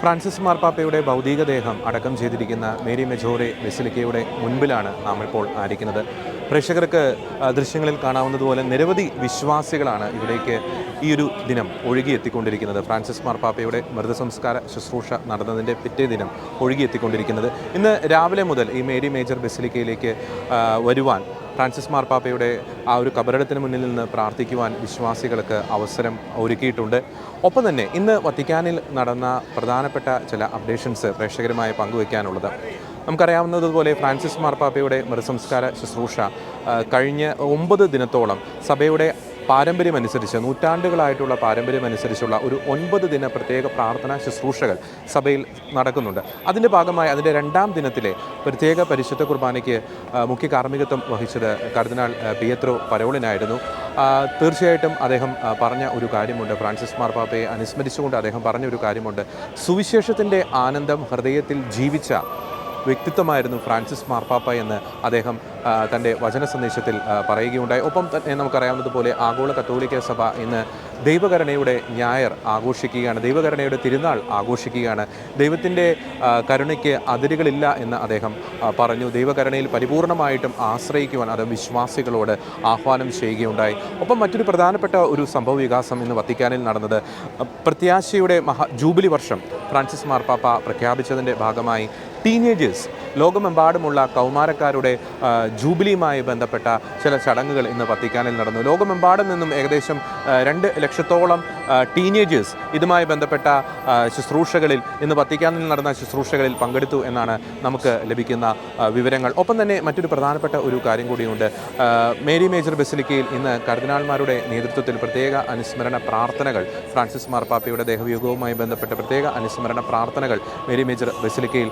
Francis മാർപ്പാപ്പയുടെ ഭൗതികദേഹം അടക്കം ചെയ്തിരിക്കുന്ന മേരി മെജോറി ബെസിലിക്കയുടെ മുൻപിലാണ് നാം ഇപ്പോൾ ആയിരിക്കുന്നത്. പ്രേക്ഷകർക്ക് ദൃശ്യങ്ങളിൽ കാണാവുന്നതുപോലെ നിരവധി വിശ്വാസികളാണ് ഇവിടേക്ക് ഈ ഒരു ദിനം ഒഴുകിയെത്തിക്കൊണ്ടിരിക്കുന്നത്. ഫ്രാൻസിസ് മാർപ്പാപ്പയുടെ മൃതസംസ്കാര ശുശ്രൂഷ നടന്നതിന്റെ പിറ്റേ ദിനം ഒഴുകിയെത്തിക്കൊണ്ടിരിക്കുന്നത്. ഇന്ന് രാവിലെ മുതൽ ഈ മേരി മേജർ ബെസിലിക്കയിലേക്ക് വരുവാൻ ഫ്രാൻസിസ് മാർപ്പാപ്പയുടെ ആ ഒരു കബറിടത്തിന് മുന്നിൽ നിന്ന് പ്രാർത്ഥിക്കുവാൻ വിശ്വാസികൾക്ക് അവസരം ഒരുക്കിയിട്ടുണ്ട്. ഒപ്പം തന്നെ ഇന്ന് വത്തിക്കാനിൽ നടന്ന പ്രധാനപ്പെട്ട ചില അപ്ഡേഷൻസ് പ്രേക്ഷകരുമായി പങ്കുവയ്ക്കാനുള്ളത്. നമുക്കറിയാവുന്നതുപോലെ ഫ്രാൻസിസ് മാർപ്പാപ്പയുടെ മൃതസംസ്കാര ശുശ്രൂഷ കഴിഞ്ഞ ഒമ്പത് ദിനത്തോളം സഭയുടെ പാരമ്പര്യമനുസരിച്ച് നൂറ്റാണ്ടുകളായിട്ടുള്ള പാരമ്പര്യമനുസരിച്ചുള്ള ഒരു ഒൻപത് ദിന പ്രത്യേക പ്രാർത്ഥനാ ശുശ്രൂഷകൾ സഭയിൽ നടക്കുന്നുണ്ട്. അതിന്റെ ഭാഗമായി അതിന്റെ രണ്ടാം ദിനത്തിലെ പ്രത്യേക പരിശുദ്ധ കുർബാനയ്ക്ക് മുഖ്യ കാർമ്മികത്വം വഹിച്ചത് കർദിനാൾ പിയത്രോ പരോളിനായിരുന്നു. തീർച്ചയായിട്ടും അദ്ദേഹം പറഞ്ഞ ഒരു കാര്യമുണ്ട്. ഫ്രാൻസിസ് മാർപ്പാപ്പയെ അനുസ്മരിച്ചുകൊണ്ട് അദ്ദേഹം പറഞ്ഞ ഒരു കാര്യമുണ്ട്. സുവിശേഷത്തിന്റെ ആനന്ദം ഹൃദയത്തിൽ ജീവിച്ച വ്യക്തിത്വമായിരുന്നു ഫ്രാൻസിസ് മാർപ്പാപ്പ എന്ന് അദ്ദേഹം തന്റെ വചന സന്ദേശത്തിൽ പറയുകയുണ്ടായി. ഒപ്പം തന്നെ നമുക്കറിയാവുന്നതുപോലെ ആഗോള കത്തോലിക്ക സഭ ഇന്ന് ദൈവകരുണയുടെ ഞായർ ആഘോഷിക്കുകയാണ്. ദൈവകരുണയുടെ തിരുനാൾ ആഘോഷിക്കുകയാണ്. ദൈവത്തിന്റെ കരുണയ്ക്ക് അതിരുകളില്ല എന്ന് അദ്ദേഹം പറഞ്ഞു. ദൈവകരണയിൽ പരിപൂർണമായിട്ടും ആശ്രയിക്കുവാൻ അത് വിശ്വാസികളോട് ആഹ്വാനം ചെയ്യുകയുണ്ടായി. ഒപ്പം മറ്റൊരു പ്രധാനപ്പെട്ട ഒരു സംഭവ വികാസം ഇന്ന് വത്തിക്കാനിൽ നടന്നത് പ്രത്യാശയുടെ മഹാ ജൂബിലി വർഷം ഫ്രാൻസിസ് മാർപ്പാപ്പ പ്രഖ്യാപിച്ചതിന്റെ ഭാഗമായി ടീനേജേഴ്സ് ലോകമെമ്പാടുമുള്ള കൗമാരക്കാരുടെ ജൂബിലിയുമായി ബന്ധപ്പെട്ട ചില ചടങ്ങുകൾ ഇന്ന് വത്തിക്കാനിൽ നടന്നു. ലോകമെമ്പാടും നിന്നും ഏകദേശം രണ്ട് ലക്ഷത്തോളം ടീനേജേഴ്സ് ഇതുമായി ബന്ധപ്പെട്ട ശുശ്രൂഷകളിൽ ഇന്ന് വത്തിക്കാനിൽ നടന്ന ശുശ്രൂഷകളിൽ പങ്കെടുത്തു എന്നാണ് നമുക്ക് ലഭിക്കുന്ന വിവരങ്ങൾ. ഒപ്പം തന്നെ മറ്റൊരു പ്രധാനപ്പെട്ട ഒരു കാര്യം കൂടിയുണ്ട്. മേരി മേജർ ബസിലിക്കയിൽ ഇന്ന് കർദിനാൾമാരുടെ നേതൃത്വത്തിൽ പ്രത്യേക അനുസ്മരണ പ്രാർത്ഥനകൾ ഫ്രാൻസിസ് മാർപ്പാപ്പയുടെ ദേഹവിയോഗവുമായി ബന്ധപ്പെട്ട പ്രത്യേക അനുസ്മരണ പ്രാർത്ഥനകൾ മേരി മേജർ ബസിലിക്കയിൽ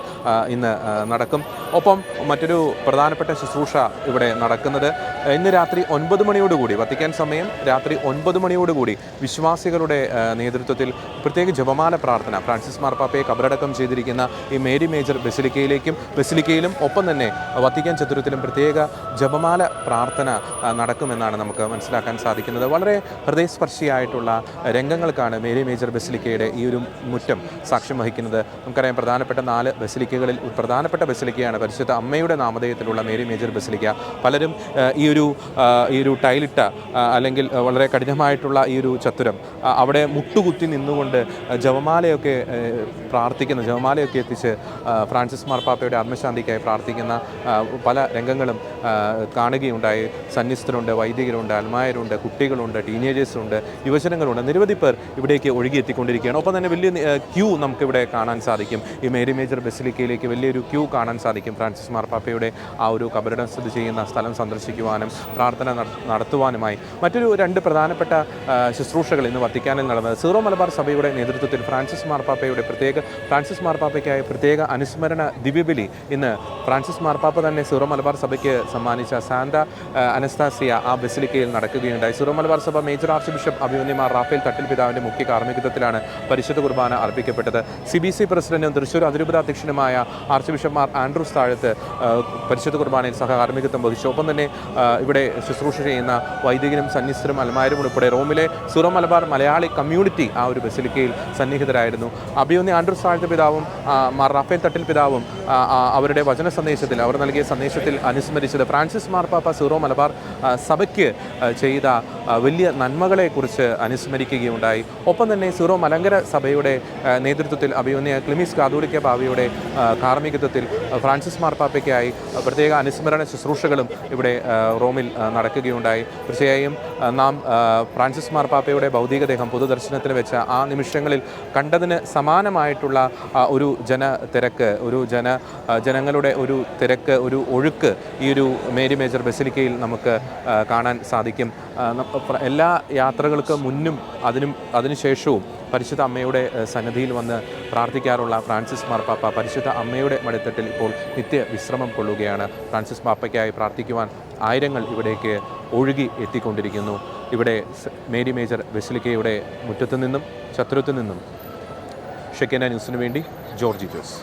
ഇന്ന് നടക്കും. ഒപ്പം മറ്റൊരു പ്രധാനപ്പെട്ട ശുശ്രൂഷ ഇവിടെ നടക്കുന്നത് ഇന്ന് രാത്രി ഒൻപത് മണിയോടുകൂടി വത്തിക്കാൻ സമയം രാത്രി ഒൻപത് മണിയോടുകൂടി വിശ്വാസികളുടെ ആ, നേതൃത്വത്തിൽ പ്രത്യേക ജപമാല പ്രാർത്ഥന ഫ്രാൻസിസ് മാർപ്പാപ്പയെ കബറടക്കം ചെയ്തിരിക്കുന്ന ഈ മേരി മേജർ ബസിലിക്കയിലേക്കും ബസിലിക്കയിലും ഒപ്പം തന്നെ വത്തിക്കാൻ ചതുരത്തിലും പ്രത്യേക ജപമാല പ്രാർത്ഥന നടക്കുമെന്നാണ് നമുക്ക് മനസ്സിലാക്കാൻ സാധിക്കുന്നത്. വളരെ ഹൃദയസ്പർശിയായിട്ടുള്ള രംഗങ്ങൾക്കാണ് മേരി മേജർ ബസിലിക്കയുടെ ഈ ഒരു മുറ്റം സാക്ഷ്യം വഹിക്കുന്നത്. നമുക്കറിയാം പ്രധാനപ്പെട്ട നാല് ബസിലിക്കകളിൽ പ്രധാനപ്പെട്ട ബസിലിക്കയാണ് പരിശുദ്ധ അമ്മയുടെ നാമധേയത്തിലുള്ള മേരി മേജർ ബസിലിക്ക. പലരും ഈ ഒരു ഈ ഒരു ടൈലിട്ട അല്ലെങ്കിൽ വളരെ കഠിനമായിട്ടുള്ള ഈ ഒരു ചത്തുരം അവിടെ മുട്ടുകുത്തി നിന്നുകൊണ്ട് ജപമാലയൊക്കെ പ്രാർത്ഥിക്കുന്ന ജപമാലയൊക്കെ എത്തിച്ച് ഫ്രാൻസിസ് മാർപ്പാപ്പയുടെ ആത്മശാന്തിക്കായി പ്രാർത്ഥിക്കുന്ന പല രംഗങ്ങളും കാണുകയുണ്ടായി. സന്യസ്തരുണ്ട് വൈദികരുണ്ട് അൽമായരുണ്ട് കുട്ടികളുണ്ട് ടീനേജേഴ്സുണ്ട് യുവജനങ്ങളുണ്ട്. നിരവധി പേർ ഇവിടേക്ക് ഒഴുകിയെത്തിക്കൊണ്ടിരിക്കുകയാണ്. ഒപ്പം തന്നെ വലിയ ക്യൂ നമുക്കിവിടെ കാണാൻ സാധിക്കും. ഈ മേരി മേജർ ബസിലിക്കയിലേക്ക് വലിയൊരു ക്യൂ കാണാൻ സാധിക്കും. ഫ്രാൻസിസ് മാർപ്പാപ്പയുടെ ആ ഒരു കബറിടം സ്ഥിതി ചെയ്യുന്ന സ്ഥലം സന്ദർശിക്കുവാനും പ്രാർത്ഥന നടത്തുവാനുമായി. മറ്റൊരു രണ്ട് പ്രധാനപ്പെട്ട ശുശ്രൂഷകൾ ഇന്ന് വത്തിക്കാനിൽ നടന്നത്. സീറോ മലബാർ സഭയുടെ നേതൃത്വത്തിൽ ഫ്രാൻസിസ് മാർപ്പാപ്പയുടെ പ്രത്യേക ഫ്രാൻസിസ് മാർപ്പാപ്പയ്ക്കായ പ്രത്യേക അനുസ്മരണ ദിവ്യബലി ഇന്ന് ഫ്രാൻസിസ് മാർപ്പാപ്പ തന്നെ സീറോ മലബാർ സഭയ്ക്ക് സമ്മാനിച്ച സാന്ത അനസ്താസിയ ആ ബസിലിക്കയിൽ നടക്കുകയുണ്ടായി. സീറോ മലബാർ സഭ മേജർ ആർച്ച് ബിഷപ്പ് അഭിമന്യമാർ റാഫേൽ തട്ടിൽ പിതാവിന്റെ മുഖ്യ കാർമ്മികത്വത്തിലാണ് പരിശുദ്ധ കുർബാന അർപ്പിക്കപ്പെട്ടത്. സി ബി സി പ്രസിഡന്റും തൃശ്ശൂർ അതിരൂപത അധ്യക്ഷനുമായ ആർച്ച് ബിഷപ്പ്മാർ ആൻഡ്രൂസ് താഴത്ത് പരിശുദ്ധ കുർബാനയിൽ സഹകാർമ്മികത്വം വഹിച്ചു. ഒപ്പം തന്നെ ഇവിടെ ശുശ്രൂഷ ചെയ്യുന്ന വൈദികരും സന്യസ്തരും അൽമാരും ഉൾപ്പെടെ റോമിലെ സീറോ മലബാർ മലയാളി കമ്മ്യൂണിറ്റി ആ ഒരു ബസിലിക്കയിൽ സന്നിഹിതരായിരുന്നു. അഭിയൊന്നി ആൻഡ്രൂസ് താഴ്ത്ത പിതാവും മാർ റാഫേൽ തട്ടിൽ പിതാവും അവരുടെ വചന സന്ദേശത്തിൽ അവർ നൽകിയ സന്ദേശത്തിൽ അനുസ്മരിച്ചത് ഫ്രാൻസിസ് മാർപ്പാപ്പ സീറോ മലബാർ സഭയ്ക്ക് ചെയ്ത വലിയ നന്മകളെക്കുറിച്ച് അനുസ്മരിക്കുകയുണ്ടായി. ഒപ്പം തന്നെ സീറോ മലങ്കര സഭയുടെ നേതൃത്വത്തിൽ അഭിമന്യ ക്ലിമിസ് കാതോലിക്ക ഭാവിയുടെ കാർമ്മികത്വത്തിൽ ഫ്രാൻസിസ് മാർപ്പാപ്പയ്ക്കായി പ്രത്യേക അനുസ്മരണ ശുശ്രൂഷകളും ഇവിടെ റോമിൽ നടക്കുകയുണ്ടായി. തീർച്ചയായും നാം ഫ്രാൻസിസ് മാർപ്പാപ്പയുടെ ഭൗതികദേഹം പൊതുദർശനത്തിന് വെച്ച ആ നിമിഷങ്ങളിൽ കണ്ടതിന് സമാനമായിട്ടുള്ള ഒരു ജന തിരക്ക് ഒരു ജന ജനങ്ങളുടെ ഒരു തിരക്ക് ഒരു ഒഴുക്ക് ഈ ഒരു മേരി മേജർ ബസിലിക്കയിൽ നമുക്ക് കാണാൻ സാധിക്കും. എല്ലാ യാത്രകൾക്ക് മുന്നും അതിനും അതിനുശേഷവും പരിശുദ്ധ അമ്മയുടെ സന്നിധിയിൽ വന്ന് പ്രാർത്ഥിക്കാറുള്ള ഫ്രാൻസിസ് മാർപ്പാപ്പ പരിശുദ്ധ അമ്മയുടെ മടിത്തട്ടിൽ ഇപ്പോൾ നിത്യ വിശ്രമം കൊള്ളുകയാണ്. ഫ്രാൻസിസ് പാപ്പയ്ക്കായി പ്രാർത്ഥിക്കുവാൻ ആയിരങ്ങൾ ഇവിടേക്ക് ഒഴുകി എത്തിക്കൊണ്ടിരിക്കുന്നു. ഇവിടെ മേരി മേജർ വെസ്ലിക്കയുടെ മുറ്റത്തു നിന്നും ശത്രുത്തു നിന്നും ഷെക്കേന ന്യൂസിനു വേണ്ടി ജോർജി ജോസ്.